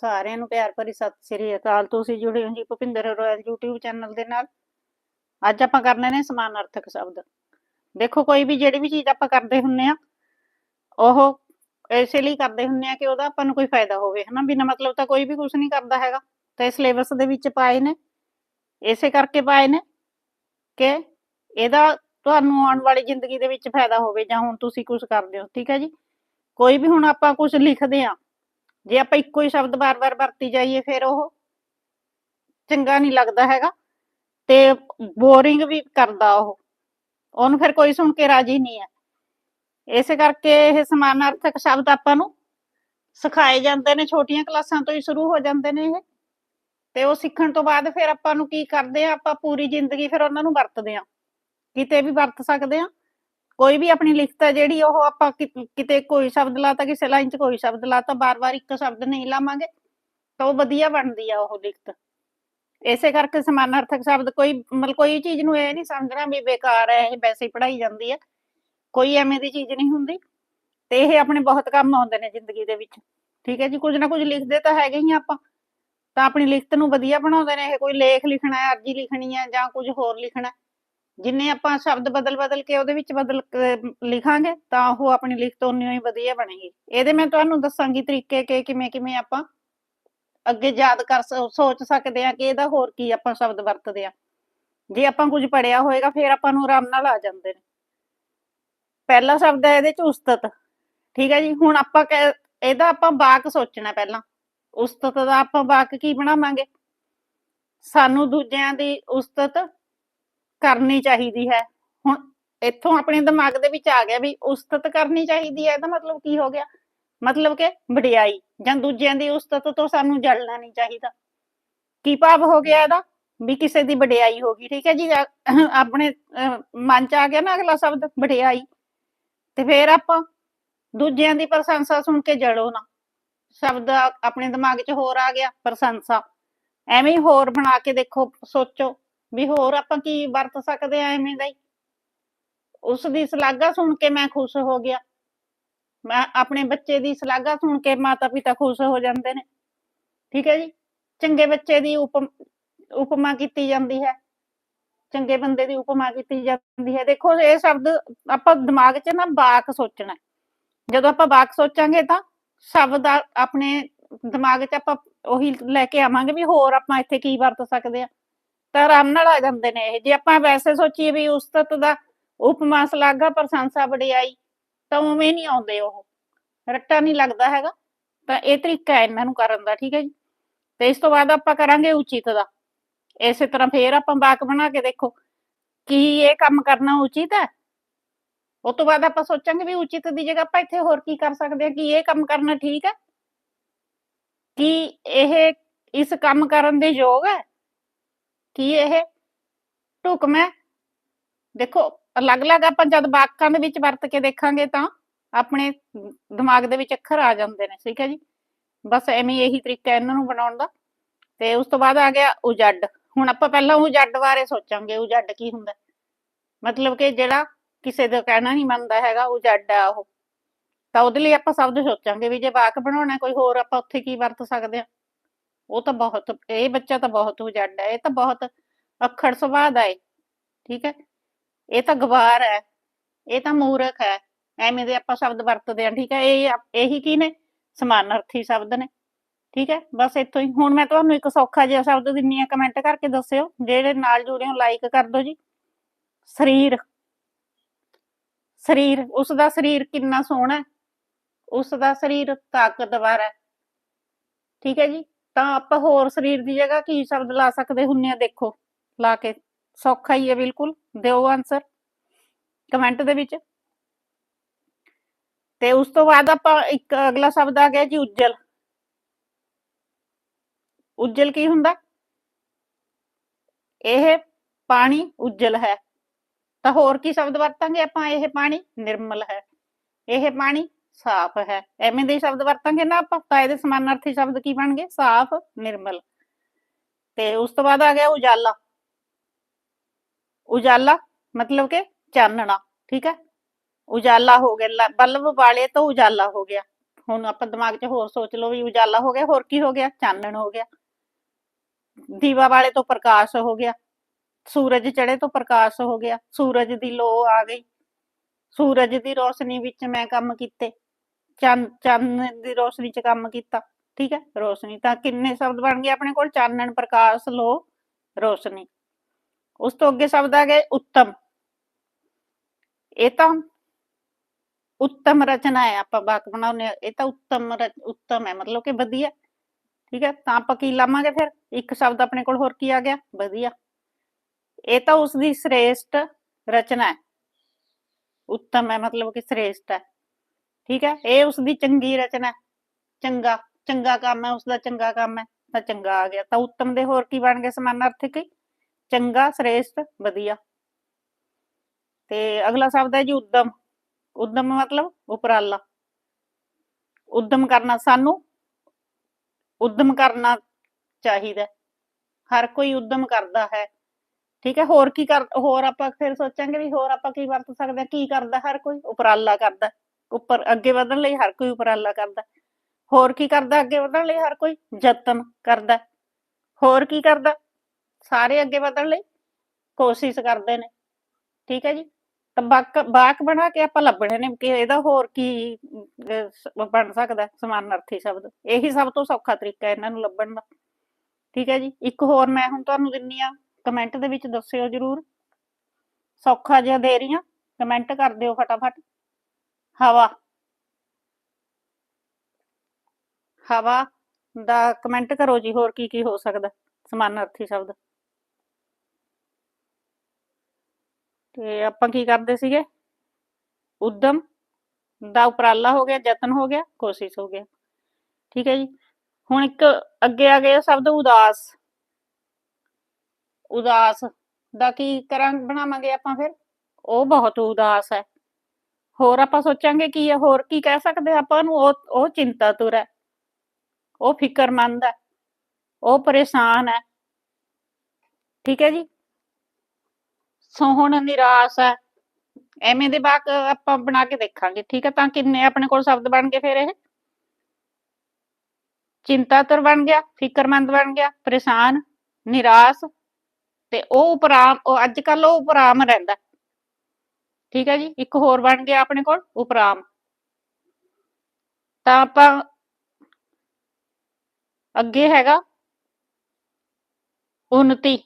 ਸਾਰਿਆਂ ਨੂੰ ਪਿਆਰ ਭਰੀ ਸਤਿ ਸ੍ਰੀ ਅਕਾਲ। ਤੁਸੀਂ ਜੁੜੇ ਹੋ ਜੀ ਭੁਪਿੰਦਰ ਰੋਇਲ YouTube ਚੈਨਲ ਦੇ ਨਾਲ। ਅੱਜ ਆਪਾਂ ਕਰਨੇ ਨੇ ਸਮਾਨਾਰਥਕ ਸ਼ਬਦ। ਦੇਖੋ, ਕੋਈ ਵੀ ਜਿਹੜੀ ਵੀ ਚੀਜ਼ ਆਪਾਂ ਕਰਦੇ ਹੁੰਨੇ ਆ, ਉਹ ਇਸੇ ਲਈ ਕਰਦੇ ਹੁੰਨੇ ਆ ਕਿ ਉਹਦਾ ਆਪਾਂ ਨੂੰ ਕੋਈ ਫਾਇਦਾ ਹੋਵੇ, ਹਨਾ? ਬਿਨਾਂ ਮਤਲਬ ਤਾਂ ਕੋਈ ਵੀ ਕੁਝ ਨਹੀਂ ਕਰਦਾ ਹੈਗਾ। ਤੇ ਸਿਲੇਬਸ ਦੇ ਵਿੱਚ ਪਾਏ ਨੇ। ਇਸੇ ਕਰਕੇ ਪਾਏ ਨੇ ਕਿ ਇਹਦਾ ਤੁਹਾਨੂੰ ਆਉਣ ਵਾਲੀ ਜ਼ਿੰਦਗੀ ਦੇ ਵਿੱਚ ਫਾਇਦਾ ਹੋਵੇ ਜਾਂ ਹੁਣ ਤੁਸੀਂ ਕੁਝ ਕਰਦੇ ਹੋ, ਠੀਕ ਹੈ ਜੀ? ਕੋਈ ਵੀ ਹੁਣ ਆਪਾਂ ਕੁਝ ਲਿਖਦੇ ਆ ਜੇ ਆਪਾਂ ਇੱਕੋ ਹੀ ਸ਼ਬਦ ਬਾਰ-ਬਾਰ ਵਰਤੀ ਜਾਈਏ ਫਿਰ ਉਹ ਚੰਗਾ ਨਹੀਂ ਲੱਗਦਾ ਹੈਗਾ ਤੇ ਬੋਰਿੰਗ ਵੀ ਕਰਦਾ ਉਹ। ਉਹਨੂੰ ਫਿਰ ਕੋਈ ਸੁਣ ਕੇ ਰਾਜੀ ਨਹੀਂ ਹੈ। ਇਸੇ ਕਰਕੇ ਇਹ ਸਮਾਨਾਰਥਕ ਸ਼ਬਦ ਆਪਾਂ ਨੂੰ ਸਿਖਾਏ ਜਾਂਦੇ ਨੇ, ਛੋਟੀਆਂ ਕਲਾਸਾਂ ਤੋਂ ਹੀ ਸ਼ੁਰੂ ਹੋ ਜਾਂਦੇ ਨੇ ਇਹ। ਤੇ ਉਹ ਸਿੱਖਣ ਤੋਂ ਬਾਅਦ ਫਿਰ ਆਪਾਂ ਨੂੰ ਕੀ ਕਰਦੇ ਆ ਆਪਾਂ ਪੂਰੀ ਜ਼ਿੰਦਗੀ ਫਿਰ ਉਹਨਾਂ ਨੂੰ ਵਰਤਦੇ ਆ ਕਿਤੇ ਵੀ ਵਰਤ ਸਕਦੇ ਆ ਕੋਈ ਵੀ ਆਪਣੀ ਲਿਖਤ ਹੈ ਜਿਹੜੀ ਉਹ ਆਪਾਂ ਕਿਤੇ ਕੋਈ ਸ਼ਬਦ ਲਾਤਾ, ਕਿਸੇ ਲਾਈਨ 'ਚ ਕੋਈ ਸ਼ਬਦ ਲਾਤਾ ਬਾਰ-ਬਾਰ ਇੱਕ ਸ਼ਬਦ ਨਹੀਂ ਲਾਵਾਂਗੇ, ਤਾਂ ਉਹ ਵਧੀਆ ਬਣਦੀ ਆ ਉਹ ਲਿਖਤ। ਇਸੇ ਕਰਕੇ ਸਮਾਨਾਰਥਕ ਸ਼ਬਦ ਕੋਈ, ਮਤਲਬ ਕੋਈ ਚੀਜ਼ ਨੂੰ ਇਹ ਨਹੀਂ ਸਮਝਣਾ ਵੀ ਬੇਕਾਰ ਹੈ ਇਹ ਵੈਸੇ ਹੀ ਪੜ੍ਹਾਈ ਜਾਂਦੀ ਹੈ ਕੋਈ ਐਵੇਂ ਦੀ ਚੀਜ਼ ਨਹੀਂ ਹੁੰਦੀ, ਤੇ ਇਹ ਆਪਣੇ ਬਹੁਤ ਕੰਮ ਆਉਂਦੇ ਨੇ ਜ਼ਿੰਦਗੀ ਦੇ ਵਿੱਚ। ਠੀਕ ਹੈ ਜੀ, ਕੁਝ ਨਾ ਕੁਝ ਲਿਖਦੇ ਤਾਂ ਹੈਗੇ ਹੀ ਆਪਾਂ। ਤਾਂ ਆਪਣੀ ਲਿਖਤ ਨੂੰ ਵਧੀਆ ਬਣਾਉਂਦੇ ਨੇ, ਇਹ ਕੋਈ ਲੇਖ ਲਿਖਣਾ ਹੈ ਅਰਜੀ ਲਿਖਣੀ ਹੈ ਜਾਂ ਕੁਝ ਹੋਰ ਲਿਖਣਾ। ਜਿੰਨੇ ਆਪਾਂ ਸ਼ਬਦ ਬਦਲ ਬਦਲ ਕੇ ਉਹਦੇ ਵਿੱਚ ਬਦਲ ਲਿਖਾਂਗੇ, ਤਾਂ ਉਹ ਆਪਣੀ ਲਿਖਤ ਉਨੀ ਹੀ ਵਧੀਆ ਬਣੇਗੀ। ਇਹਦੇ ਮੈਂ ਤੁਹਾਨੂੰ ਦੱਸਾਂਗੀ ਤਰੀਕੇ ਕਿ ਕਿਵੇਂ ਕਿਵੇਂ ਆਪਾਂ ਅੱਗੇ ਯਾਦ ਕਰ ਸੋਚ ਸਕਦੇ ਆ ਕਿ ਇਹਦਾ ਹੋਰ ਕੀ ਆਪਾਂ ਸ਼ਬਦ ਵਰਤਦੇ ਆ ਜੇ ਆਪਾਂ ਕੁਝ ਪੜਿਆ ਹੋਏਗਾ, ਫਿਰ ਆਪਾਂ ਨੂੰ ਆਰਾਮ ਨਾਲ ਆ ਜਾਂਦੇ ਨੇ। ਪਹਿਲਾ ਸ਼ਬਦ ਹੈ ਇਹਦੇ ਚ ਉਸਤਤ। ਠੀਕ ਹੈ ਜੀ? ਹੁਣ ਆਪਾਂ ਇਹਦਾ ਆਪਾਂ ਵਾਕ ਸੋਚਣਾ ਪਹਿਲਾਂ। ਉਸਤਤ ਦਾ ਆਪਾਂ ਵਾਕ ਕੀ ਬਣਾਵਾਂਗੇ? ਸਾਨੂੰ ਦੂਜਿਆਂ ਦੀ ਉਸਤਤ ਕਰਨੀ ਚਾਹੀਦੀ ਹੈ। ਹੁਣ ਇੱਥੋਂ ਆਪਣੇ ਦਿਮਾਗ ਦੇ ਵਿੱਚ ਆ ਗਿਆ ਵੀ ਉਸਤਤ ਕਰਨੀ ਚਾਹੀਦੀ ਹੈ, ਇਹਦਾ ਮਤਲਬ ਕੀ ਹੋ ਗਿਆ? ਮਤਲਬ ਕਿ ਵਡਿਆਈ ਜਾਂ ਦੂਜਿਆਂ ਦੀ ਉਸਤਤ ਤੋਂ ਸਾਨੂੰ ਜਲਣਾ ਨਹੀਂ ਚਾਹੀਦਾ। ਕੀ ਭਾਵ ਹੋ ਗਿਆ ਇਹਦਾ? ਵੀ ਕਿਸੇ ਦੀ ਵਡਿਆਈ ਹੋ ਗਈ, ਠੀਕ ਹੈ ਜੀ? ਆਪਣੇ ਮਨ ਚ ਆ ਗਿਆ ਨਾ ਅਗਲਾ ਸ਼ਬਦ, ਵਡਿਆਈ। ਤੇ ਫੇਰ ਆਪਾਂ ਦੂਜਿਆਂ ਦੀ ਪ੍ਰਸ਼ੰਸਾ ਸੁਣ ਕੇ ਜੜੋ ਨਾ। ਸ਼ਬਦ ਆਪਣੇ ਦਿਮਾਗ 'ਚ ਹੋਰ ਆ ਗਿਆ, ਪ੍ਰਸ਼ੰਸਾ। ਐਵੇਂ ਹੀ ਹੋਰ ਬਣਾ ਕੇ ਦੇਖੋ, ਸੋਚੋ। ਵੀ ਹੋਰ ਆਪਾਂ ਕੀ ਵਰਤ ਸਕਦੇ ਆ ਐਵੇਂ ਦਾ ਹੀ। ਉਸ ਦੀ ਸ਼ਲਾਘਾ ਸੁਣ ਕੇ ਮੈਂ ਖੁਸ਼ ਹੋ ਗਿਆ। ਮੈਂ ਆਪਣੇ ਬੱਚੇ ਦੀ ਸ਼ਲਾਘਾ ਸੁਣ ਕੇ ਮਾਤਾ ਪਿਤਾ ਖੁਸ਼ ਹੋ ਜਾਂਦੇ ਨੇ। ਠੀਕ ਹੈ ਜੀ? ਚੰਗੇ ਬੱਚੇ ਦੀ ਉਪਮਾ ਕੀਤੀ ਜਾਂਦੀ ਹੈ। ਚੰਗੇ ਬੰਦੇ ਦੀ ਉਪਮਾ ਕੀਤੀ ਜਾਂਦੀ ਹੈ। ਦੇਖੋ, ਇਹ ਸ਼ਬਦ ਆਪਾਂ ਦਿਮਾਗ 'ਚ ਨਾ ਬਾਕ ਸੋਚਣਾ। ਹੈ। ਜਦੋਂ ਆਪਾਂ ਬਾਕ ਸੋਚਾਂਗੇ ਤਾਂ ਸ਼ਬਦ ਆਪਣੇ ਦਿਮਾਗ 'ਚ ਆਪਾਂ ਉਹੀ ਲੈ ਕੇ ਆਵਾਂਗੇ ਵੀ ਹੋਰ ਆਪਾਂ ਇੱਥੇ ਕੀ ਵਰਤ ਸਕਦੇ ਆ। ਤਾਂ ਆਰਾਮ ਨਾਲ ਆ ਜਾਂਦੇ ਨੇ ਇਹ। ਜੇ ਆਪਾਂ ਵੈਸੇ ਸੋਚੀਏ ਵੀ ਉਸਤਤ ਦਾ ਉਪਮਾ ਸ਼ਲਾਘਾ ਪ੍ਰਸ਼ੰਸਾ ਵਡਿਆਈ, ਤਾਂ ਉਵੇਂ ਨਹੀਂ ਆਉਂਦੇ ਉਹ। ਰੱਟਾ ਨਹੀਂ ਲੱਗਦਾ ਹੈਗਾ। ਤਾਂ ਇਹ ਤਰੀਕਾ ਹੈ ਇਹਨਾਂ ਨੂੰ ਕਰਨ ਦਾ, ਠੀਕ ਹੈ ਜੀ? ਤੇ ਇਸ ਤੋਂ ਬਾਅਦ ਆਪਾਂ ਕਰਾਂਗੇ ਉਚਿਤ ਦਾ। ਇਸੇ ਤਰ੍ਹਾਂ ਫੇਰ ਆਪਾਂ ਵਾਕ ਬਣਾ ਕੇ ਦੇਖੋ, ਕੀ ਇਹ ਕੰਮ ਕਰਨਾ ਉਚਿਤ ਹੈ? ਉਸ ਤੋਂ ਬਾਅਦ ਆਪਾਂ ਸੋਚਾਂਗੇ ਵੀ ਉਚਿਤ ਦੀ ਜਗ੍ਹਾ ਆਪਾਂ ਇੱਥੇ ਹੋਰ ਕੀ ਕਰ ਸਕਦੇ ਹਾਂ, ਕਿ ਇਹ ਕੰਮ ਕਰਨਾ ਠੀਕ ਹੈ? ਕਿ ਇਹ ਇਸ ਕੰਮ ਕਰਨ ਦੇ ਯੋਗ ਹੈ? ਕੀ ਇਹ? ਢੁਕਮ ਹੈ ਦੇਖੋ, ਅਲੱਗ-ਅਲੱਗ ਆਪਾਂ ਜਦ ਵਾਕਾਂ ਦੇ ਵਿੱਚ ਵਰਤ ਕੇ ਦੇਖਾਂਗੇ ਤਾਂ ਆਪਣੇ ਦਿਮਾਗ ਦੇ ਵਿੱਚ ਅੱਖਰ ਆ ਜਾਂਦੇ ਨੇ, ਠੀਕ ਹੈ ਜੀ? ਬਸ ਐਵੇਂ ਇਹੀ ਤਰੀਕਾ ਇਹਨਾਂ ਨੂੰ ਬਣਾਉਣ ਦਾ। ਤੇ ਉਸ ਤੋਂ ਬਾਅਦ ਆ ਗਿਆ ਉਜੱਡ। ਹੁਣ ਆਪਾਂ ਪਹਿਲਾਂ ਉਜੱਡ ਬਾਰੇ ਸੋਚਾਂਗੇ, ਉਜੱਡ ਕੀ ਹੁੰਦਾ? ਮਤਲਬ ਕਿ ਜਿਹੜਾ ਕਿਸੇ ਦਾ ਕਹਿਣਾ ਨਹੀਂ ਮੰਨਦਾ ਹੈਗਾ, ਉਜੱਡ ਆ ਉਹ। ਤਾਂ ਉਹਦੇ ਲਈ ਆਪਾਂ ਸ਼ਬਦ ਸੋਚਾਂਗੇ ਵੀ ਜੇ ਵਾਕ ਬਣਾਉਣਾ ਕੋਈ ਹੋਰ ਆਪਾਂ ਉੱਥੇ ਕੀ ਵਰਤ ਸਕਦੇ ਆ ਉਹ ਤਾਂ ਬਹੁਤ, ਇਹ ਬੱਚਾ ਤਾਂ ਬਹੁਤ ਉਜੱਡ ਹੈ ਇਹ ਤਾਂ ਬਹੁਤ ਅੱਖੜ ਸੁਭਾਅ ਦਾ ਹੈ ਠੀਕ ਹੈ? ਇਹ ਤਾਂ ਗਵਾਰ ਹੈ, ਇਹ ਤਾਂ ਮੂਰਖ ਹੈ, ਐਵੇਂ ਦੇ ਆਪਾਂ ਸ਼ਬਦ ਵਰਤਦੇ ਆ ਠੀਕ ਹੈ? ਇਹ ਇਹੀ ਕੀ ਨੇ? ਸਮਾਨਾਰਥੀ ਸ਼ਬਦ ਨੇ, ਠੀਕ ਹੈ? ਬਸ ਇੱਥੋਂ ਹੀ, ਹੁਣ ਮੈਂ ਤੁਹਾਨੂੰ ਇੱਕ ਸੌਖਾ ਜਿਹਾ ਸ਼ਬਦ ਦਿੰਨੀ ਆ ਕਮੈਂਟ ਕਰਕੇ ਦੱਸਿਓ, ਜਿਹੜੇ ਨਾਲ ਜੁੜੇ ਹੋ ਲਾਈਕ ਕਰ ਦਿਓ ਜੀ। ਸਰੀਰ ਸਰੀਰ, ਉਸ ਦਾ ਸਰੀਰ ਕਿੰਨਾ ਸੋਹਣਾ ਹੈ, ਉਸ ਦਾ ਸਰੀਰ ਤਾਕਤਵਰ ਹੈ, ਠੀਕ ਹੈ ਜੀ? ਤਾਂ ਆਪਾਂ ਹੋਰ ਸਰੀਰ ਦੀ ਜਗ੍ਹਾ ਕੀ ਸ਼ਬਦ ਲਾ ਸਕਦੇ ਹੁੰਨੇ ਆ, ਦੇਖੋ। ਲਾ ਕੇ, ਸੌਖਾ ਹੀ ਹੈ ਬਿਲਕੁਲ। ਦਿਓ ਆਨਸਰ ਕਮੈਂਟ ਦੇ ਵਿੱਚ। ਤੇ ਉਸ ਤੋਂ ਬਾਅਦ ਆਪਾਂ ਇੱਕ ਅਗਲਾ ਸ਼ਬਦ ਆ ਗਿਆ ਜੀ, ਉਜਲ। ਉਜਲ ਕੀ ਹੁੰਦਾ? ਇਹ ਪਾਣੀ ਉਜਲ ਹੈ। ਤਾਂ ਹੋਰ ਕੀ ਸ਼ਬਦ ਵਰਤਾਂਗੇ ਆਪਾਂ? ਇਹ ਪਾਣੀ ਨਿਰਮਲ ਹੈ। ਇਹ ਪਾਣੀ ਸਾਫ਼ ਹੈ। ਐਵੇਂ ਦੇ ਸ਼ਬਦ ਵਰਤਾਂਗੇ ਨਾ ਆਪਾਂ, ਤਾਂ ਇਹਦੇ ਸਮਾਨਾਰਥੀ ਸ਼ਬਦ ਕੀ ਬਣਗੇ ਸਾਫ਼, ਨਿਰਮਲ। ਤੇ ਉਸ ਤੋਂ ਬਾਅਦ ਆ ਗਿਆ ਉਜਾਲਾ। ਉਜਾਲਾ ਮਤਲਬ ਕਿ ਚਾਨਣਾ, ਠੀਕ ਹੈ? ਉਜਾਲਾ ਹੋ ਗਿਆ ਬਲਬ ਵਾਲੇ ਤੋਂ ਉਜਾਲਾ ਹੋ ਗਿਆ। ਹੁਣ ਆਪਾਂ ਦਿਮਾਗ 'ਚ ਹੋਰ ਸੋਚ ਲਓ ਵੀ ਉਜਾਲਾ ਹੋ ਗਿਆ, ਹੋਰ ਕੀ ਹੋ ਗਿਆ? ਚਾਨਣ ਹੋ ਗਿਆ। ਦੀਵਾ ਵਾਲੇ ਤੋਂ ਪ੍ਰਕਾਸ਼ ਹੋ ਗਿਆ। ਸੂਰਜ ਚੜੇ ਤੋਂ ਪ੍ਰਕਾਸ਼ ਹੋ ਗਿਆ। ਸੂਰਜ ਦੀ ਲੋ ਆ ਗਈ। ਸੂਰਜ ਦੀ ਰੋਸ਼ਨੀ ਵਿੱਚ ਮੈਂ ਕੰਮ ਕੀਤੇ। ਚੰਨ ਚੰਨ ਦੀ ਰੋਸ਼ਨੀ 'ਚ ਕੰਮ ਕੀਤਾ, ਠੀਕ ਹੈ? ਰੋਸ਼ਨੀ ਤਾਂ ਕਿੰਨੇ ਸ਼ਬਦ ਬਣ ਗਏ ਆਪਣੇ ਕੋਲ? ਚਾਨਣ ਪ੍ਰਕਾਸ਼ ਲੋ ਰੋਸ਼ਨੀ। ਉਸ ਤੋਂ ਅੱਗੇ ਸ਼ਬਦ ਆ ਗਏ ਉੱਤਮ। ਇਹ ਤਾਂ ਉੱਤਮ ਰਚਨਾ ਹੈ, ਆਪਾਂ ਵਾਕ ਬਣਾਉਂਦੇ ਇਹ ਤਾਂ ਉੱਤਮ ਉੱਤਮ ਹੈ, ਮਤਲਬ ਕਿ ਵਧੀਆ, ਠੀਕ ਹੈ? ਤਾਂ ਆਪਾਂ ਕੀ ਲਾਵਾਂਗੇ ਫਿਰ? ਇੱਕ ਸ਼ਬਦ ਆਪਣੇ ਕੋਲ ਹੋਰ ਕੀ ਆ ਗਿਆ? ਵਧੀਆ। ਇਹ ਤਾਂ ਉਸ ਦੀ ਸ੍ਰੇਸ਼ਟ ਰਚਨਾ ਹੈ। ਉੱਤਮ ਹੈ, ਮਤਲਬ ਕਿ ਸ੍ਰੇਸ਼ਟ ਹੈ। ਠੀਕ ਹੈ? ਇਹ ਉਸ ਦੀ ਚੰਗੀ ਰਚਨਾ ਹੈ। ਚੰਗਾ ਚੰਗਾ ਕੰਮ ਹੈ ਉਸ ਦਾ ਚੰਗਾ ਕੰਮ ਹੈ, ਤਾਂ ਚੰਗਾ ਆ ਗਿਆ। ਤਾਂ ਉੱਤਮ ਦੇ ਹੋਰ ਕੀ ਬਣ ਗਏ ਸਮਾਨਾਰਥਕ ਹੀ? ਚੰਗਾ, ਸ੍ਰੇਸ਼ਟ, ਵਧੀਆ। ਤੇ ਅਗਲਾ ਸ਼ਬਦ ਹੈ ਜੀ ਉਦਮ। ਉਦਮ ਮਤਲਬ ਉਪਰਾਲਾ। ਉਦਮ ਕਰਨਾ ਸਾਨੂੰ, ਉਦਮ ਕਰਨਾ ਚਾਹੀਦਾ ਹੈ। ਹਰ ਕੋਈ ਉਦਮ ਕਰਦਾ ਹੈ। ਠੀਕ ਹੈ? ਹੋਰ ਕੀ ਕਰ, ਹੋਰ ਆਪਾਂ ਫਿਰ ਸੋਚਾਂਗੇ ਵੀ ਹੋਰ ਆਪਾਂ ਕੀ ਵਰਤ ਸਕਦੇ ਹਾਂ, ਕੀ ਕਰਦਾ ਹਰ ਕੋਈ? ਉਪਰਾਲਾ ਕਰਦਾ ਹੈ। ਉੱਪਰ, ਅੱਗੇ ਵਧਣ ਲਈ ਹਰ ਕੋਈ ਉਪਰਾਲਾ ਕਰਦਾ। ਹੋਰ ਕੀ ਕਰਦਾ ਅੱਗੇ ਵਧਣ ਲਈ? ਹਰ ਕੋਈ ਯਤਨ ਕਰਦਾ। ਹੋਰ ਕੀ ਕਰਦਾ? ਸਾਰੇ ਅੱਗੇ ਵਧਣ ਲਈ ਕੋਸ਼ਿਸ਼ ਕਰਦੇ ਨੇ। ਠੀਕ ਹੈ ਜੀ? ਤਾਂ ਬਾਕ ਬਾਕ ਬਣਾ ਕੇ ਆਪਾਂ ਲੱਭਣੇ ਨੇ ਕਿ ਇਹਦਾ ਹੋਰ ਕੀ ਬਣ ਸਕਦਾ ਹੈ ਸਮਾਨਾਰਥੀ ਸ਼ਬਦ। ਇਹੀ ਸਭ ਤੋਂ ਸੌਖਾ ਤਰੀਕਾ ਇਹਨਾਂ ਨੂੰ ਲੱਭਣ ਦਾ। ਠੀਕ ਹੈ ਜੀ? ਇੱਕ ਹੋਰ ਮੈਂ ਹੁਣ ਤੁਹਾਨੂੰ ਦਿੰਨੀ ਆ ਕਮੈਂਟ ਦੇ ਵਿੱਚ ਦੱਸਿਓ ਜਰੂਰ। ਸੌਖਾ ਜਿਹਾ ਦੇ ਰਹੀ ਆ ਕਮੈਂਟ ਕਰ ਦਿਓ ਫਟਾਫਟ। ਹਵਾ। ਹਵਾ ਦਾ ਕਮੈਂਟ ਕਰੋ ਜੀ, ਹੋਰ ਕੀ ਕੀ ਹੋ ਸਕਦਾ? ਸਮਾਨਾਰਥੀ ਸ਼ਬਦ। ਤੇ ਆਪਾਂ ਕੀ ਕਰਦੇ ਸੀਗੇ? ਉਦਮ ਦਾ ਉਪਰਾਲਾ ਹੋ ਗਿਆ, ਯਤਨ ਹੋ ਗਿਆ, ਕੋਸ਼ਿਸ਼ ਹੋ ਗਿਆ। ਠੀਕ ਹੈ ਜੀ। ਹੁਣ ਇੱਕ ਅੱਗੇ ਆ ਗਿਆ ਸ਼ਬਦ ਉਦਾਸ। ਉਦਾਸ ਦਾ ਕੀ ਕਰਾਂ, ਬਣਾਵਾਂਗੇ ਆਪਾਂ ਫਿਰ? ਉਹ ਬਹੁਤ ਉਦਾਸ ਹੈ। ਹੋਰ ਆਪਾਂ ਸੋਚਾਂਗੇ ਕੀ ਹੈ ਹੋਰ ਕੀ ਕਹਿ ਸਕਦੇ ਆਪਾਂ ਨੂੰ, ਉਹ ਉਹ ਚਿੰਤਾਤੁਰ ਹੈ। ਉਹ ਫਿਕਰਮੰਦ ਹੈ। ਉਹ ਪਰੇਸ਼ਾਨ ਹੈ। ਠੀਕ ਹੈ ਜੀ? ਸੋਹਣ ਨਿਰਾਸ਼ ਹੈ। ਐਵੇਂ ਦੇ ਬਾਕ ਆਪਾਂ ਬਣਾ ਕੇ ਦੇਖਾਂਗੇ। ਠੀਕ ਹੈ, ਤਾਂ ਕਿੰਨੇ ਆਪਣੇ ਕੋਲ ਸ਼ਬਦ ਬਣ ਗਏ ਫਿਰ ਇਹ? ਚਿੰਤਾਤੁਰ ਬਣ ਗਿਆ, ਫਿਕਰਮੰਦ ਬਣ ਗਿਆ, ਪਰੇਸ਼ਾਨ, ਨਿਰਾਸ਼ ਤੇ ਉਹ ਉਪਰਾਮ, ਉਹ ਅੱਜ ਕੱਲ ਉਹ ਉਪਰਾਮ ਰਹਿੰਦਾ। ठीक है जी एक होर बन गया अपने को उपराम अगे हैगा उन्नति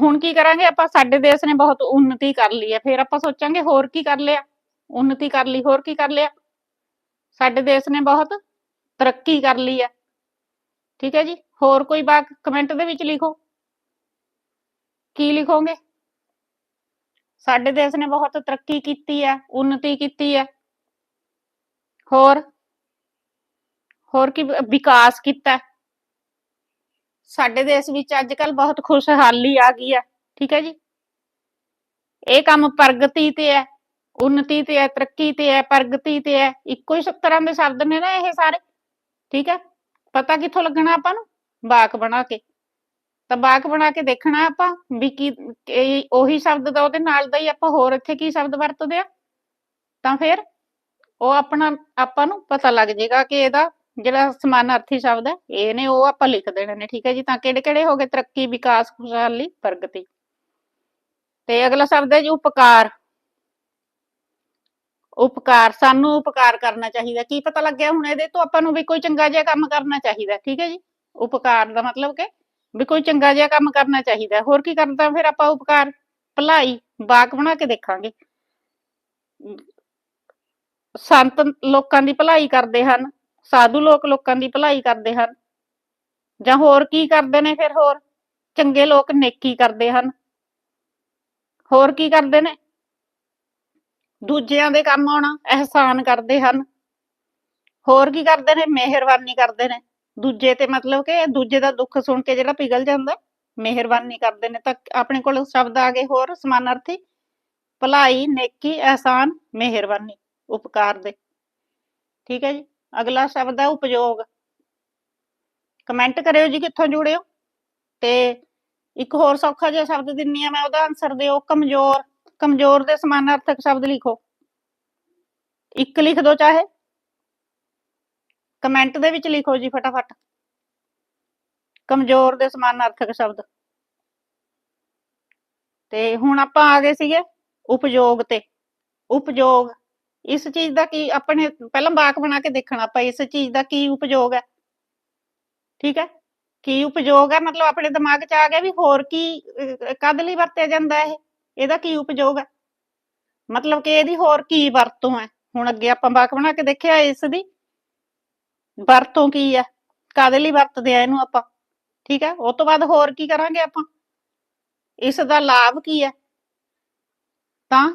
हूँ की करा आप देश ने बहुत उन्नति कर ली है फिर आप सोचा होर की कर लिया उन्नति कर ली होर की कर लिया साडे देश ने बहुत तरक्की कर ली है ठीक है जी होर कोई बात कमेंट दे लिखो की लिखोगे ਸਾਡੇ ਦੇਸ਼ ਨੇ ਬਹੁਤ ਤਰੱਕੀ ਕੀਤੀ ਹੈ ਉન્નਤੀ ਕੀਤੀ ਹੈ। ਹੋਰ ਹੋਰ ਕੀ ਵਿਕਾਸ ਕੀਤਾ ਸਾਡੇ ਦੇਸ਼ ਵਿੱਚ ਅੱਜ ਕੱਲ ਬਹੁਤ ਖੁਸ਼ਹਾਲੀ ਆ ਗਈ ਹੈ, ਠੀਕ ਹੈ ਜੀ। ਇਹ ਕੰਮ ਪ੍ਰਗਤੀ ਤੇ ਹੈ ਉન્નਤੀ ਤੇ ਹੈ, ਤਰੱਕੀ ਤੇ ਹੈ, ਪ੍ਰਗਤੀ ਤੇ ਹੈ। ਇੱਕੋ ਹੀ ਤਰ੍ਹਾਂ ਦੇ ਸ਼ਬਦ ਨੇ ਨਾ ਇਹ ਸਾਰੇ, ਠੀਕ ਹੈ। ਪਤਾ ਕਿੱਥੋਂ ਲੱਗਣਾ ਆਪਾਂ ਨੂੰ? ਬਾਕ ਬਣਾ ਕੇ। ਤਾਂ ਵਾਕ ਬਣਾ ਕੇ ਦੇਖਣਾ ਆਪਾਂ ਵੀ ਕੀ ਇਹ ਉਹੀ ਸ਼ਬਦ ਦਾ ਉਹਦੇ ਨਾਲ ਦਾ ਹੀ ਆਪਾਂ ਹੋਰ ਇੱਥੇ ਕੀ ਸ਼ਬਦ ਵਰਤਦੇ ਆ? ਤਾਂ ਫਿਰ ਉਹ ਆਪਣਾ, ਆਪਾਂ ਨੂੰ ਪਤਾ ਲੱਗ ਜਾਏਗਾ ਕਿ ਇਹਦਾ ਜਿਹੜਾ ਸਮਾਨਾਰਥੀ ਸ਼ਬਦ ਹੈ, ਇਹ ਨੇ ਉਹ ਆਪਾਂ ਲਿਖ ਦੇਣੇ ਨੇ, ਠੀਕ ਹੈ ਜੀ? ਤਾਂ ਕਿਹੜੇ ਕਿਹੜੇ ਹੋ ਗਏ? ਤਰੱਕੀ, ਵਿਕਾਸ, ਖੁਸ਼ਹਾਲੀ, ਪ੍ਰਗਤੀ। ਤੇ ਅਗਲਾ ਸ਼ਬਦ ਹੈ ਜੀ ਉਪਕਾਰ। ਉਪਕਾਰ, ਸਾਨੂੰ ਉਪਕਾਰ ਕਰਨਾ ਚਾਹੀਦਾ। ਕੀ ਪਤਾ ਲੱਗਿਆ ਹੁਣ ਇਹਦੇ ਤੋਂ ਆਪਾਂ ਨੂੰ ਵੀ ਕੋਈ ਚੰਗਾ ਜਿਹਾ ਕੰਮ ਕਰਨਾ ਚਾਹੀਦਾ, ਠੀਕ ਹੈ ਜੀ? ਉਪਕਾਰ ਦਾ ਮਤਲਬ ਕਿ ਵੀ ਕੋਈ ਚੰਗਾ ਜਿਹਾ ਕੰਮ ਕਰਨਾ ਚਾਹੀਦਾ ਹੋਰ ਕੀ ਕਰਦਾ ਫਿਰ ਆਪਾਂ ਉਪਕਾਰ, ਭਲਾਈ ਬਾਕ ਬਣਾ ਕੇ ਦੇਖਾਂਗੇ। ਸੰਤ ਲੋਕਾਂ ਦੀ ਭਲਾਈ ਕਰਦੇ ਹਨ, ਸਾਧੂ ਲੋਕ ਲੋਕਾਂ ਦੀ ਭਲਾਈ ਕਰਦੇ ਹਨ। ਜਾਂ ਹੋਰ ਕੀ ਕਰਦੇ ਨੇ ਫਿਰ ਹੋਰ? ਚੰਗੇ ਲੋਕ ਨੇਕੀ ਕਰਦੇ ਹਨ। ਹੋਰ ਕੀ ਕਰਦੇ ਨੇ? ਦੂਜਿਆਂ ਦੇ ਕੰਮ ਆਉਣਾ, ਅਹਿਸਾਨ ਕਰਦੇ ਹਨ। ਹੋਰ ਕੀ ਕਰਦੇ ਨੇ? ਮਿਹਰਬਾਨੀ ਕਰਦੇ ਨੇ। ਦੂਜੇ ਤੇ ਮਤਲਬ ਕਿ ਦੂਜੇ ਦਾ ਦੁੱਖ ਸੁਣ ਕੇ ਜਿਹੜਾ ਪਿਘਲ ਜਾਂਦਾ, ਮਿਹਰਬਾਨੀ ਕਰਦੇ ਨੇ ਤਾਂ ਆਪਣੇ ਕੋਲ ਸ਼ਬਦ ਆ ਗਏ ਹੋਰ, ਸਮਾਨਾਰਥੀ, ਭਲਾਈ, ਨੇਕੀ, ਅਹਿਸਾਨ, ਮਿਹਰਬਾਨੀ, ਉਪਕਾਰ ਦੇ। ਠੀਕ ਹੈ ਜੀ, ਅਗਲਾ ਸ਼ਬਦ ਹੈ ਉਪਯੋਗ। ਕਮੈਂਟ ਕਰਿਓ ਜੀ ਕਿੱਥੋਂ ਜੁੜਿਓ ਤੇ ਇੱਕ ਹੋਰ ਸੌਖਾ ਜਿਹਾ ਸ਼ਬਦ ਦਿੰਨੀ ਆ ਮੈਂ, ਉਹਦਾ ਆਨਸਰ ਦਿਓ, ਕਮਜ਼ੋਰ। ਕਮਜ਼ੋਰ ਦੇ ਸਮਾਨਾਰਥਕ ਸ਼ਬਦ ਲਿਖੋ। ਇੱਕ ਲਿਖ ਦਿਓ ਚਾਹੇ। ਕਮੈਂਟ ਦੇ ਵਿੱਚ ਲਿਖੋ ਜੀ ਫਟਾਫਟ। ਕਮਜ਼ੋਰ ਦੇ ਸਮਾਨਾਰਥਕ ਸ਼ਬਦ। ਤੇ ਹੁਣ ਆਪਾਂ ਆ ਗਏ ਸੀਗੇ ਉਪਯੋਗ ਤੇ। ਉਪਯੋਗ, ਇਸ ਚੀਜ਼ ਦਾ ਕੀ ਆਪਣੇ ਪਹਿਲਾਂ ਵਾਕ ਬਣਾ ਕੇ ਦੇਖਣਾ ਆਪਾਂ, ਇਸ ਚੀਜ਼ ਦਾ ਕੀ ਉਪਯੋਗ ਹੈ? ਠੀਕ ਹੈ? ਕੀ ਉਪਯੋਗ ਹੈ? ਮਤਲਬ ਆਪਣੇ ਦਿਮਾਗ 'ਚ ਆ ਗਿਆ ਵੀ ਹੋਰ ਕੀ ਕਦ ਲਈ ਵਰਤਿਆ ਜਾਂਦਾ ਇਹ? ਇਹਦਾ ਕੀ ਉਪਯੋਗ ਹੈ? ਮਤਲਬ ਕਿ ਇਹਦੀ ਹੋਰ ਕੀ ਵਰਤੋਂ ਹੈ? ਹੁਣ ਅੱਗੇ ਆਪਾਂ ਬਾਕ ਬਣਾ ਕੇ ਦੇਖਿਆ ਇਸ ਦੀ। ਵਰਤੋਂ ਕੀ ਹੈ ਕਾਦੇ ਲਈ ਵਰਤਦੇ ਆ ਇਹਨੂੰ ਆਪਾਂ? ਠੀਕ ਹੈ ਉਸ ਤੋਂ ਬਾਅਦ ਹੋਰ ਕੀ ਕਰਾਂਗੇ ਆਪਾਂ? ਇਸ ਦਾ ਲਾਭ ਕੀ ਹੈ ਤਾਂ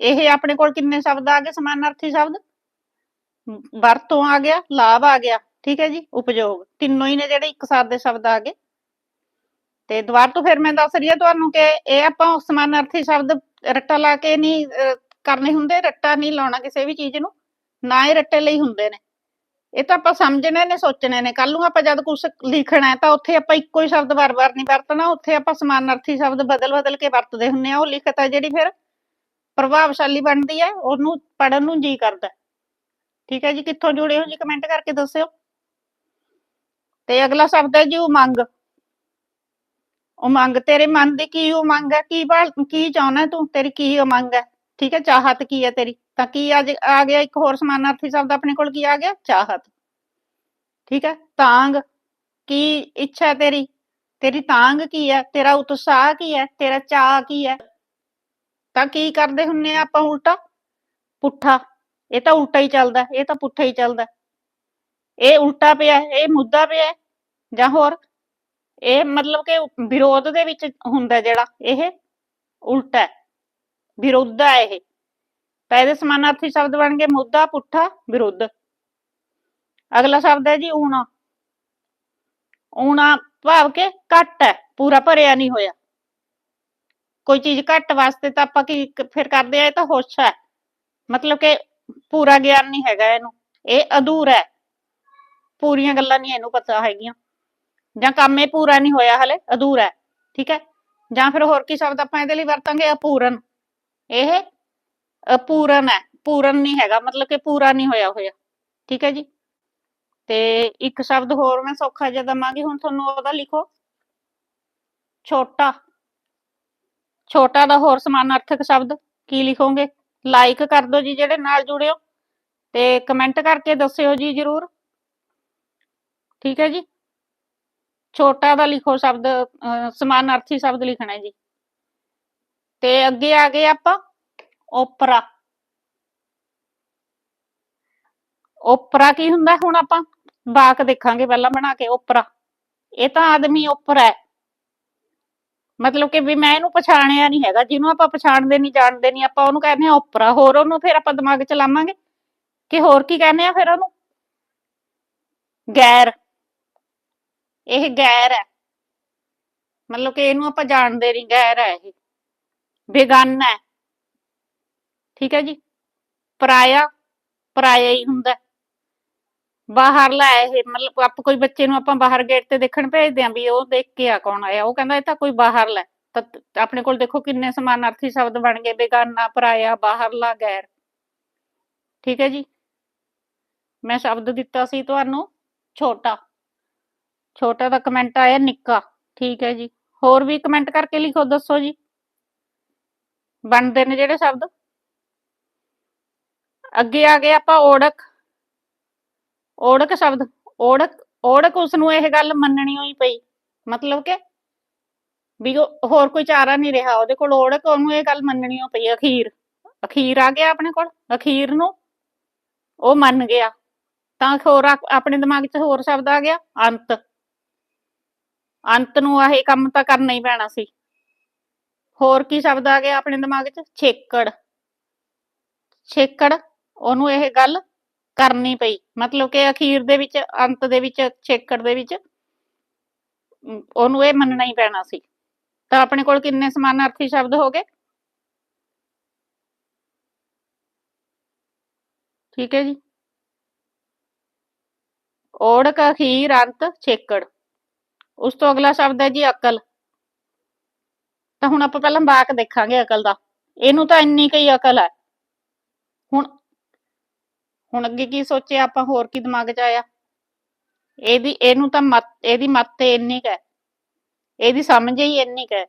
ਇਹ ਆਪਣੇ ਕੋਲ ਕਿੰਨੇ ਸ਼ਬਦ ਆ ਗਏ? ਸਮਾਨਾਰਥੀ ਸ਼ਬਦ? ਵਰਤੋਂ ਆ ਗਿਆ, ਲਾਭ ਆ ਗਿਆ, ਠੀਕ ਹੈ ਜੀ? ਉਪਯੋਗ। ਤਿੰਨੋਂ ਹੀ ਨੇ ਜਿਹੜੇ ਇੱਕ ਸਾਥ ਦੇ ਸ਼ਬਦ ਆ ਗਏ। ਤੇ ਦੁਬਾਰਾ ਤੋਂ ਫਿਰ ਮੈਂ ਦੱਸ ਰਹੀ ਹਾਂ ਤੁਹਾਨੂੰ ਕਿ ਇਹ ਆਪਾਂ ਸਮਾਨਾਰਥੀ ਸ਼ਬਦ ਰੱਟਾ ਲਾ ਕੇ ਨਹੀਂ ਕਰਨੇ ਹੁੰਦੇ, ਰੱਟਾ ਨਹੀਂ ਲਾਉਣਾ ਕਿਸੇ ਵੀ ਚੀਜ਼ ਨੂੰ, ਨਾ ਇਹ ਰੱਟੇ ਲਈ ਹੁੰਦੇ ਨੇ। ਇਹ ਤਾਂ ਆਪਾਂ ਸਮਝਣੇ ਨੇ, ਸੋਚਣੇ ਨੇ। ਕੱਲ ਨੂੰ ਆਪਾਂ ਜਦ ਕੁਝ ਲਿਖਣਾ ਹੈ ਤਾਂ ਉੱਥੇ ਆਪਾਂ ਇੱਕੋ ਹੀ ਸ਼ਬਦ ਵਾਰ-ਵਾਰ ਨਹੀਂ ਵਰਤਣਾ। ਉੱਥੇ ਆਪਾਂ ਸਮਾਨਾਰਥੀ ਸ਼ਬਦ ਬਦਲ-ਬਦਲ ਕੇ ਵਰਤਦੇ ਹੁੰਨੇ ਆ ਉਹ ਲਿਖਤ ਹੈ ਜਿਹੜੀ ਫਿਰ ਪ੍ਰਭਾਵਸ਼ਾਲੀ ਬਣਦੀ ਹੈ। ਉਹਨੂੰ ਪੜਨ ਨੂੰ ਜੀ ਕਰਦਾ ਠੀਕ ਹੈ ਜੀ, ਕਿੱਥੋਂ ਜੁੜੇ ਹੋ ਜੀ ਕਮੈਂਟ ਕਰਕੇ ਦੱਸਿਓ। ਤੇ ਅਗਲਾ ਸ਼ਬਦ ਹੈ ਜੀ, ਉਮੰਗ। ਉਮੰਗ, ਤੇਰੇ ਮਨ ਦੀ ਕੀ ਉਮੰਗ ਹੈ? ਕੀ ਕੀ ਚਾਹੁੰਦਾ ਤੂੰ? ਤੇਰੀ ਕੀ ਉਮੰਗ ਹੈ? ਠੀਕ ਹੈ, ਚਾਹਤ ਕੀ ਹੈ ਤੇਰੀ? ਤਾਂ ਕੀ ਅੱਜ ਆ ਗਿਆ ਇੱਕ ਹੋਰ ਸਮਾਨਾਰਥੀ ਸ਼ਬਦ ਆਪਣੇ ਕੋਲ ਕੀ ਆ ਗਿਆ? ਚਾਹਤ ਠੀਕ ਹੈ? ਤਾਂਗ। ਕੀ ਇੱਛਾ ਹੈ ਤੇਰੀ? ਤੇਰੀ ਤਾਂਗ ਕੀ ਹੈ? ਤੇਰਾ ਉਤਸ਼ਾਹ ਕੀ ਹੈ? ਤੇਰਾ ਚਾਹ ਕੀ ਹੈ? ਤਾਂ ਕੀ ਕਰਦੇ ਹੁੰਨੇ ਆਪਾਂ ਉਲਟਾ? ਪੁੱਠਾ। ਇਹ ਤਾਂ ਉਲਟਾ ਹੀ ਚੱਲਦਾ ਇਹ ਤਾਂ ਪੁੱਠਾ ਹੀ ਚੱਲਦਾ ਇਹ ਉਲਟਾ ਪਿਆ ਇਹ ਮੁੱਦਾ ਪਿਆ ਜਾਂ ਹੋਰ? ਇਹ ਮਤਲਬ ਕਿ ਵਿਰੋਧ ਦੇ ਵਿੱਚ ਹੁੰਦਾ ਜਿਹੜਾ ਇਹ ਉਲਟਾ ਹੈ, ਵਿਰੋਧ ਇਹ। ਤਾਂ ਇਹਦੇ ਸਮਾਨਾਰਥੀ ਸ਼ਬਦ ਬਣ ਗਏ ਮੁੱਦਾ, ਪੁੱਠਾ, ਵਿਰੁੱਧ। ਅਗਲਾ ਸ਼ਬਦ ਹੈ ਜੀ ਊਣਾ। ਊਣਾ ਭਾਵ ਕਿ ਘੱਟ ਹੈ, ਪੂਰਾ ਭਰਿਆ ਨਹੀਂ ਹੋਇਆ। ਕੋਈ ਚੀਜ਼ ਘੱਟ ਵਾਸਤੇ ਤਾਂ ਆਪਾਂ ਕੀ ਫਿਰ ਕਰਦੇ ਆ ਇਹ ਤਾਂ ਹੋਛ ਹੈ। ਮਤਲਬ ਕਿ ਪੂਰਾ ਗਿਆਨ ਨਹੀਂ ਹੈਗਾ ਇਹਨੂੰ। ਇਹ ਅਧੂਰਾ ਹੈ। ਪੂਰੀਆਂ ਗੱਲਾਂ ਨਹੀਂ ਇਹਨੂੰ ਪਤਾ ਹੈਗੀਆਂ। ਜਾਂ ਕੰਮ ਇਹ ਪੂਰਾ ਨਹੀਂ ਹੋਇਆ ਹਲੇ, ਅਧੂਰਾ ਹੈ। ਠੀਕ ਹੈ? ਜਾਂ ਫਿਰ ਹੋਰ ਕੀ ਸ਼ਬਦ ਆਪਾਂ ਇਹਦੇ ਲਈ ਵਰਤਾਂਗੇ? ਅਪੂਰਨ। ਇਹ ਪੂਰਨ ਹੈ ਪੂਰਨ ਨਹੀਂ ਹੈਗਾ ਮਤਲਬ ਕਿ ਪੂਰਾ ਨਹੀਂ ਹੋਇਆ ਹੋਇਆ ਠੀਕ ਹੈ ਜੀ? ਤੇ ਇੱਕ ਸ਼ਬਦ ਹੋਰ ਮੈਂ ਸੌਖਾ ਜਿਹਾ ਦਵਾਂਗੀ ਹੁਣ ਤੁਹਾਨੂੰ ਉਹਦਾ ਲਿਖੋ। ਛੋਟਾ ਛੋਟਾ ਦਾ ਹੋਰ ਸਮਾਨਾਰਥਕ ਸ਼ਬਦ ਕੀ ਲਿਖੋਗੇ? ਲਾਈਕ ਕਰ ਦਿਓ ਜੀ ਜਿਹੜੇ ਨਾਲ ਜੁੜਿਓ ਤੇ ਕਮੈਂਟ ਕਰਕੇ ਦੱਸਿਓ ਜੀ ਜਰੂਰ। ਠੀਕ ਹੈ ਜੀ? ਛੋਟਾ ਦਾ ਲਿਖੋ ਸ਼ਬਦ ਅਹ, ਸਮਾਨਾਰਥੀ ਸ਼ਬਦ ਲਿਖਣਾ ਹੈ ਜੀ। ਤੇ ਅੱਗੇ ਆ ਗਏ ਆਪਾਂ। ਓਪਰਾ। ਓਪਰਾ ਕੀ ਹੁੰਦਾ ਹੁਣ ਆਪਾਂ? ਵਾਕ ਦੇਖਾਂਗੇ ਪਹਿਲਾਂ ਬਣਾ ਕੇ, ਓਪਰਾ। ਇਹ ਤਾਂ ਆਦਮੀ ਓਪਰਾ ਹੈ। ਮਤਲਬ ਕਿ ਵੀ ਮੈਂ ਇਹਨੂੰ ਪਛਾਣਿਆ ਨਹੀਂ ਹੈਗਾ। ਜਿਹਨੂੰ ਆਪਾਂ ਪਛਾਣਦੇ ਨਹੀਂ, ਜਾਣਦੇ ਨਹੀਂ, ਆਪਾਂ ਉਹਨੂੰ ਕਹਿੰਦੇ ਆ ਓਪਰਾ। ਹੋਰ ਉਹਨੂੰ ਫਿਰ ਆਪਾਂ ਦਿਮਾਗ ਚ ਲਾਵਾਂਗੇ ਕਿ ਹੋਰ ਕੀ ਕਹਿੰਦੇ ਆ ਫਿਰ ਉਹਨੂੰ? ਗੈਰ। ਇਹ ਗੈਰ ਹੈ। ਮਤਲਬ ਕਿ ਇਹਨੂੰ ਆਪਾਂ ਜਾਣਦੇ ਨਹੀਂ। ਗੈਰ ਹੈ ਇਹ। ਬੇਗਾਨਾ ਹੈ। ਠੀਕ ਹੈ ਜੀ? ਪਰਾਇਆ ਪਰਾਇਆ ਹੀ ਹੁੰਦਾ ਬਾਹਰ ਬਾਹਰਲਾ ਇਹ, ਮਤਲਬ ਆਪ ਕੋਈ ਬੱਚੇ ਨੂੰ ਆਪਾਂ ਬਾਹਰ ਗੇਟ ਤੇ ਦੇਖਣ ਭੇਜਦੇ ਆਂ ਵੀ ਉਹ ਦੇਖ ਕੇ ਆ ਕੌਣ ਆਇਆ। ਉਹ ਕਹਿੰਦਾ ਇਹ ਤਾਂ ਕੋਈ ਬਾਹਰਲਾ ਹੈ। ਤਾਂ ਆਪਣੇ ਕੋਲ ਦੇਖੋ ਕਿੰਨੇ ਸਮਾਨਾਰਥੀ ਸ਼ਬਦ ਬਣ ਗਏ, ਬੇਗਾਨਾ, ਪਰਾਇਆ ਬਾਹਰਲਾ ਗੈਰ। ਠੀਕ ਹੈ ਜੀ? ਮੈਂ ਸ਼ਬਦ ਦਿੱਤਾ ਸੀ ਤੁਹਾਨੂੰ, ਛੋਟਾ। ਛੋਟਾ ਦਾ ਕਮੈਂਟ ਆਇਆ ਨਿੱਕਾ। ਠੀਕ ਹੈ ਜੀ? ਹੋਰ ਵੀ ਕਮੈਂਟ ਕਰਕੇ ਲਿਖੋ, ਦੱਸੋ ਜੀ। ਬਣਦੇ ਨੇ ਜਿਹੜੇ ਸ਼ਬਦ? ਅੱਗੇ ਆ ਗਏ ਆਪਾਂ ਓੜਕ ਓੜਕ ਸ਼ਬਦ। ਓੜਕ ਓੜਕ ਉਸ ਨੂੰ ਇਹ ਗੱਲ ਮੰਨਣੀ ਹੋਈ ਪਈ। ਮਤਲਬ ਕਿ ਵੀ ਹੋਰ ਕੋਈ ਚਾਰਾ ਨਹੀਂ ਰਿਹਾ ਉਹਦੇ ਕੋਲ। ਓੜਕ ਉਹਨੂੰ ਇਹ ਗੱਲ ਮੰਨਣੀ ਹੋ ਪਈ, ਅਖੀਰ। ਅਖੀਰ ਆ ਗਿਆ ਆਪਣੇ ਕੋਲ? ਅਖੀਰ ਨੂੰ? ਉਹ ਮੰਨ ਗਿਆ। ਤਾਂ ਹੋਰ ਆਪਣੇ ਦਿਮਾਗ 'ਚ ਹੋਰ ਸ਼ਬਦ ਆ ਗਿਆ? ਅੰਤ। ਅੰਤ ਨੂੰ ਆਹੀ ਕੰਮ ਤਾਂ ਕਰਨਾ ਹੀ ਪੈਣਾ ਸੀ। ਹੋਰ ਕੀ ਸ਼ਬਦ ਆ ਗਿਆ ਆਪਣੇ ਦਿਮਾਗ 'ਚ? ਛੇਕੜ। ਛੇਕੜ? ਉਹਨੂੰ ਇਹ ਗੱਲ ਕਰਨੀ ਪਈ। ਮਤਲਬ ਕਿ ਅਖੀਰ ਦੇ ਵਿੱਚ ਅੰਤ ਦੇ ਵਿੱਚ ਛੇਕੜ ਦੇ ਵਿੱਚ ਅਮ, ਉਹਨੂੰ ਇਹ ਮੰਨਣਾ ਹੀ ਪੈਣਾ ਸੀ। ਤਾਂ ਆਪਣੇ ਕੋਲ ਕਿੰਨੇ ਸਮਾਨਾਰਥੀ ਸ਼ਬਦ ਹੋ ਗਏ? ਠੀਕ ਹੈ ਜੀ। ਓੜਕ ਅਖੀਰ ਅੰਤ ਛੇਕੜ। ਉਸ ਤੋਂ ਅਗਲਾ ਸ਼ਬਦ ਹੈ ਜੀ ਅਕਲ। ਤਾਂ ਹੁਣ ਆਪਾਂ ਪਹਿਲਾਂ ਵਾਕ ਦੇਖਾਂਗੇ ਅਕਲ ਦਾ। ਇਹਨੂੰ ਤਾਂ ਇੰਨੀ ਕਈ ਅਕਲ ਹੈ। ਹੁਣ ਹੁਣ ਅੱਗੇ ਕੀ ਸੋਚਿਆ ਆਪਾਂ, ਹੋਰ ਕੀ ਦਿਮਾਗ 'ਚ ਆਇਆ? ਇਹਦੀ, ਇਹਨੂੰ ਤਾਂ ਮਤ, ਇਹਦੀ ਮੱਤ ਤੇ ਇੰਨੀ ਕੁ ਇਹਦੀ ਸਮਝ ਹੀ ਇੰਨੀ ਕੁ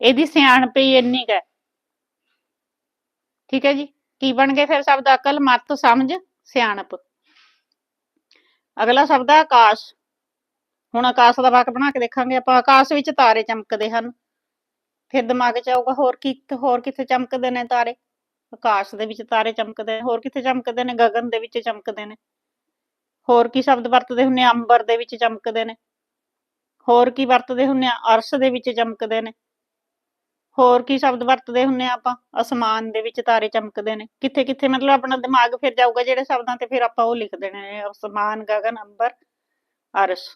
ਇਹਦੀ ਸਿਆਣਪ ਹੀ ਇੰਨੀ ਕੁ ਠੀਕ ਹੈ ਜੀ? ਕੀ ਬਣ ਗਏ ਫਿਰ ਸ਼ਬਦ ਅਕਲ? ਮੱਤ, ਸਮਝ, ਸਿਆਣਪ। ਅਗਲਾ ਸ਼ਬਦ ਹੈ ਆਕਾਸ਼। ਹੁਣ ਆਕਾਸ਼ ਦਾ ਵਾਕ ਬਣਾ ਕੇ ਦੇਖਾਂਗੇ ਆਪਾਂ। ਆਕਾਸ਼ ਵਿੱਚ ਤਾਰੇ ਚਮਕਦੇ ਹਨ। ਫਿਰ ਦਿਮਾਗ 'ਚ ਆਊਗਾ, ਹੋਰ ਕੀ, ਹੋਰ ਕਿੱਥੇ ਚਮਕਦੇ ਨੇ ਤਾਰੇ? ਆਕਾਸ਼ ਦੇ ਵਿੱਚ ਤਾਰੇ ਚਮਕਦੇ ਨੇ, ਹੋਰ ਕਿੱਥੇ ਚਮਕਦੇ ਨੇ? ਗਗਨ ਦੇ ਵਿੱਚ ਚਮਕਦੇ ਨੇ। ਹੋਰ ਕੀ ਸ਼ਬਦ ਵਰਤਦੇ ਹੁੰਨੇ ਅੰਬਰ ਦੇ ਵਿੱਚ ਚਮਕਦੇ ਨੇ। ਹੋਰ ਕੀ ਵਰਤਦੇ ਹੁੰਨੇ ਅਰਸ਼ ਦੇ ਵਿੱਚ ਚਮਕਦੇ ਨੇ। ਹੋਰ ਕੀ ਸ਼ਬਦ ਵਰਤਦੇ ਹੁੰਨੇ ਆਪਾਂ? ਅਸਮਾਨ ਦੇ ਵਿੱਚ ਤਾਰੇ ਚਮਕਦੇ ਨੇ। ਕਿੱਥੇ ਕਿੱਥੇ? ਮਤਲਬ ਆਪਣਾ ਦਿਮਾਗ ਫਿਰ ਜਾਊਗਾ ਜਿਹੜੇ ਸ਼ਬਦਾਂ ਤੇ ਫਿਰ ਆਪਾਂ ਉਹ ਲਿਖ ਦੇਣੇ ਨੇ, ਅਸਮਾਨ, ਗਗਨ, ਅੰਬਰ, ਅਰਸ਼।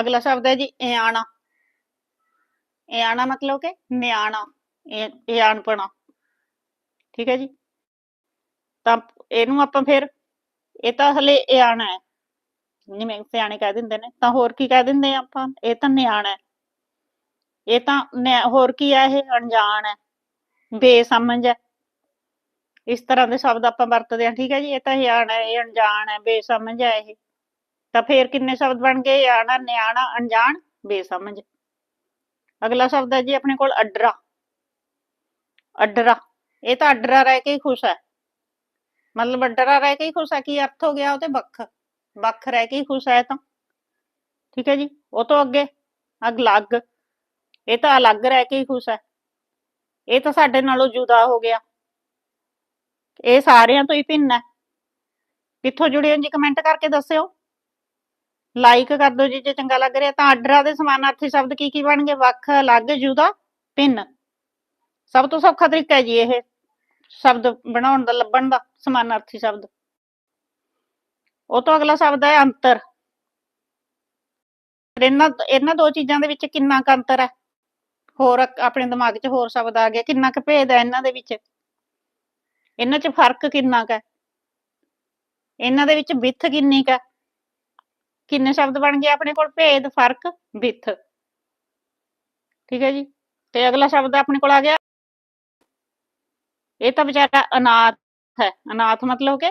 ਅਗਲਾ ਸ਼ਬਦ ਹੈ ਜੀ, ਇਆਣਾ। ਇਆਣਾ ਮਤਲਬ ਕਿ ਨਿਆਣਾ। ਇਆਣਪਣਾ ਠੀਕ ਹੈ ਜੀ। ਤਾਂ ਇਹਨੂੰ ਆਪਾਂ ਫਿਰ ਇਹ ਤਾਂ ਹਲੇ ਇਆਣਾ ਹੈ। ਜਿਵੇਂ ਸਿਆਣੇ ਕਹਿ ਦਿੰਦੇ ਨੇ ਤਾਂ ਹੋਰ ਕੀ ਕਹਿ ਦਿੰਦੇ ਆ ਆਪਾਂ? ਇਹ ਤਾਂ ਨਿਆਣਾ ਹੈ। ਇਹ ਤਾਂ ਹੋਰ ਕੀ ਹੈ ਇਹ? ਅਣਜਾਣ ਹੈ। ਬੇਸਮਝ ਹੈ। ਇਸ ਤਰ੍ਹਾਂ ਦੇ ਸ਼ਬਦ ਆਪਾਂ ਵਰਤਦੇ ਹਾਂ ਠੀਕ ਹੈ ਜੀ? ਇਹ ਤਾਂ ਸਿਆਣਾ ਹੈ ਇਹ ਅਣਜਾਣ ਹੈ ਬੇਸਮਝ ਹੈ ਇਹ। ਤਾਂ ਫੇਰ ਕਿੰਨੇ ਸ਼ਬਦ ਬਣ ਗਏ? ਆਣਾ ਨਿਆਣਾ ਅਣਜਾਣ ਬੇਸਮਝ। ਅਗਲਾ ਸ਼ਬਦ ਹੈ ਜੀ ਆਪਣੇ ਕੋਲ ਅਡਰਾ। ਅਡਰਾ। ਇਹ ਤਾਂ ਅਡਰਾ ਰਹਿ ਕੇ ਹੀ ਖੁਸ਼ ਹੈ। ਮਤਲਬ ਅਡਰਾ ਰਹਿ ਕੇ ਹੀ ਖੁਸ਼ ਹੈ ਕੀ ਅਰਥ ਹੋ ਗਿਆ ਉਹਦੇ ਵੱਖ। ਵੱਖ ਰਹਿ ਕੇ ਹੀ ਖੁਸ਼ ਹੈ ਤਾਂ। ਠੀਕ ਹੈ ਜੀ? ਉਹ ਤੋਂ ਅੱਗੇ ਅਲੱਗ ਇਹ ਤਾਂ ਅਲੱਗ ਰਹਿ ਕੇ ਹੀ ਖੁਸ਼ ਹੈ। ਇਹ ਤਾਂ ਸਾਡੇ ਨਾਲੋਂ ਜੁਦਾ ਹੋ ਗਿਆ। ਇਹ ਸਾਰਿਆਂ ਤੋਂ ਹੀ ਭਿੰਨ ਹੈ। ਕਿੱਥੋਂ ਜੁੜੇ ਹੋ ਜੀ? ਕਮੈਂਟ ਕਰਕੇ ਦੱਸਿਓ। ਲਾਈਕ ਕਰ ਦਿਓ ਜੀ, ਜੇ ਚੰਗਾ ਲੱਗ ਰਿਹਾ ਤਾਂ ਅਡਰਾ ਦੇ ਸਮਾਨਾਰਥੀ ਸ਼ਬਦ ਕੀ ਕੀ ਬਣਗੇ ਵੱਖ, ਅਲੱਗ, ਜੁਦਾ, ਭਿੰਨ। ਸਭ ਤੋਂ ਸੌਖਾ ਤਰੀਕਾ ਹੈ ਜੀ ਇਹ। ਸ਼ਬਦ ਬਣਾਉਣ ਦਾ, ਲੱਭਣ ਦਾ ਸਮਾਨਾਰਥੀ ਸ਼ਬਦ। ਉਹ ਤੋਂ ਅਗਲਾ ਸ਼ਬਦ ਹੈ ਅੰਤਰ। ਇਹਨਾਂ ਇਹਨਾਂ ਦੋ ਚੀਜ਼ਾਂ ਦੇ ਵਿੱਚ ਕਿੰਨਾ ਕੁ ਅੰਤਰ ਹੈ? ਹੋਰ ਆਪਣੇ ਦਿਮਾਗ 'ਚ ਹੋਰ ਸ਼ਬਦ ਆ ਗਿਆ ਕਿੰਨਾ ਕੁ ਭੇਦ ਹੈ ਇਹਨਾਂ ਦੇ ਵਿੱਚ? ਇਹਨਾਂ 'ਚ ਫ਼ਰਕ ਕਿੰਨਾ ਕੁ ਹੈ? ਇਹਨਾਂ ਦੇ ਵਿੱਚ ਵਿੱਥ ਕਿੰਨੀ ਕੁ ਹੈ? ਕਿੰਨੇ ਸ਼ਬਦ ਬਣ ਗਏ ਆਪਣੇ ਕੋਲ? ਭੇਦ, ਫ਼ਰਕ, ਵਿੱਥ। ਠੀਕ ਹੈ ਜੀ? ਤੇ ਅਗਲਾ ਸ਼ਬਦ ਆਪਣੇ ਕੋਲ ਆ ਗਿਆ। ਇਹ ਤਾਂ ਵਿਚਾਰਾ ਅਨਾਥ ਹੈ। ਅਨਾਥ ਮਤਲਬ ਕਿ